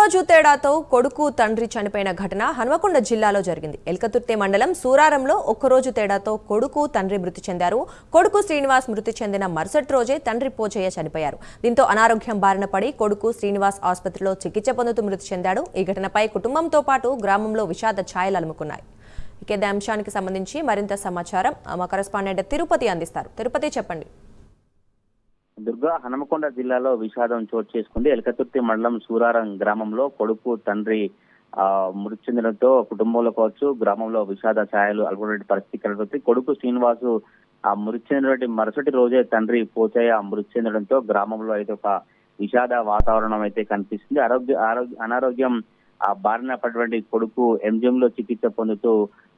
ఒక్కరోజు తేడాతో కొడుకు తండ్రి చనిపోయిన ఘటన హన్మకొండ జిల్లాలో జరిగింది. ఎల్కతుర్తి మండలం సూరారంలో ఒక్కరోజు తేడాతో కొడుకు తండ్రి మృతి చెందారు. కొడుకు శ్రీనివాస్ మృతి చెందిన మరుసటి రోజే తండ్రి పోచయ్య చనిపోయారు. దీంతో అనారోగ్యం బారిన పడి కొడుకు శ్రీనివాస్ ఆసుపత్రిలో చికిత్స పొందుతూ మృతి చెందాడు. ఈ ఘటనపై కుటుంబంతో పాటు గ్రామంలో విషాద ఛాయలు అలుముకున్నాయి. ఇక అంశానికి సంబంధించి మరింత సమాచారం మా కరెస్పాండెంట్ తిరుపతి అందిస్తారు. తిరుపతి చెప్పండి. దుర్గా హనుమకొండ జిల్లాలో విషాదం చోటు చేసుకుంది. ఎలకతుర్తి మండలం సూరారం గ్రామంలో కొడుకు తండ్రి ఆ మృతి చెందడంతో కుటుంబంలో కావచ్చు గ్రామంలో విషాద ఛాయలు అలుగునే పరిస్థితి కలుగుతుంది కొడుకు శ్రీనివాసు ఆ మృతి చెందినటువంటి మరుసటి రోజే తండ్రి పోచయ్య మృతి చెందడంతో గ్రామంలో అయితే ఒక విషాద వాతావరణం అయితే కనిపిస్తుంది. ఆరోగ్య ఆరోగ్య అనారోగ్యం ఆ బారిన పడినటువంటి కొడుకు ఎంజిఎం లో చికిత్స పొందుతూ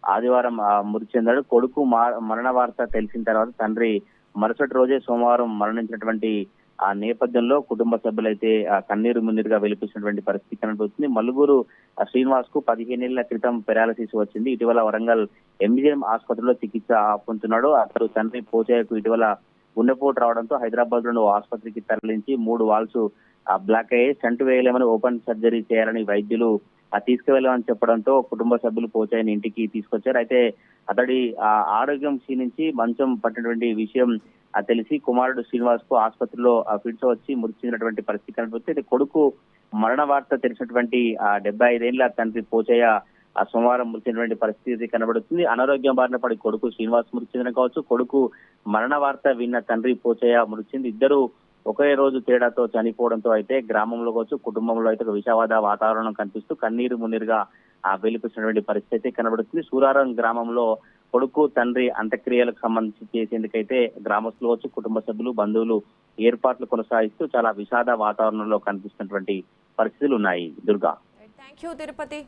ఆదివారం ఆ మృతి చెందాడు కొడుకు మా- మరణ వార్త తెలిసిన తర్వాత తండ్రి మరుసటి రోజే సోమవారం మరణించినటువంటి ఆ నేపథ్యంలో కుటుంబ సభ్యులైతే ఆ కన్నీరు మున్నీరుగా వెలిపించినటువంటి పరిస్థితి కనబడుతుంది. మలుగురు ఆ శ్రీనివాస్కు పదిహేనేళ్ళ క్రితం పెరాలసిస్ వచ్చింది. ఇటీవల వరంగల్ ఎంజీఎం ఆసుపత్రిలో చికిత్స పొందుతున్నాడు అతడు తండ్రి పోచయ్యకు ఇటీవల గుండెపోటు రావడంతో హైదరాబాద్లో ఆసుపత్రికి తరలించి మూడు వాల్స్ ఆ బ్లాక్ అయ్యి స్టంట్ వేయలేమని ఓపెన్ సర్జరీ చేయాలని వైద్యులు ఆ తీసుకువెళ్ళమని చెప్పడంతో కుటుంబ సభ్యులు పోచయ్యని ఇంటికి తీసుకొచ్చారు. అయితే అతడి ఆ ఆరోగ్యం క్షీణించి మంచం పట్టినటువంటి విషయం తెలిసి కుమారుడు శ్రీనివాస్కు ఆసుపత్రిలో ఫిట్స్ వచ్చి మృతి చెందినటువంటి పరిస్థితి కనిపిస్తుంది. కొడుకు మరణ వార్త తెలిసినటువంటి ఆ డెబ్బై ఐదేళ్ళ తండ్రి పోచయ్య ఆ సోమవారం మృతి చెందినటువంటి పరిస్థితి కనబడుతుంది. అనారోగ్యం బారిన పడి కొడుకు శ్రీనివాస్ మృతి చెందిన కావచ్చు కొడుకు మరణ వార్త విన్న తండ్రి పోచయ్య మృతి చెంది ఇద్దరు ఒకే రోజు తేడాతో చనిపోవడంతో అయితే గ్రామంలో కావచ్చు కుటుంబంలో అయితే ఒక వాతావరణం కనిపిస్తూ కన్నీరు మున్నీరుగా వెలిపిస్తున్నటువంటి పరిస్థితి అయితే కనబడుతుంది. సూరారం గ్రామంలో కొడుకు తండ్రి అంత్యక్రియలకు సంబంధించి చేసేందుకైతే గ్రామస్తులు వచ్చి కుటుంబ సభ్యులు బంధువులు ఏర్పాట్లు కొనసాగిస్తూ చాలా విషాద వాతావరణంలో కనిపిస్తున్నటువంటి పరిస్థితులు ఉన్నాయి. దుర్గా. Thank you Tirupati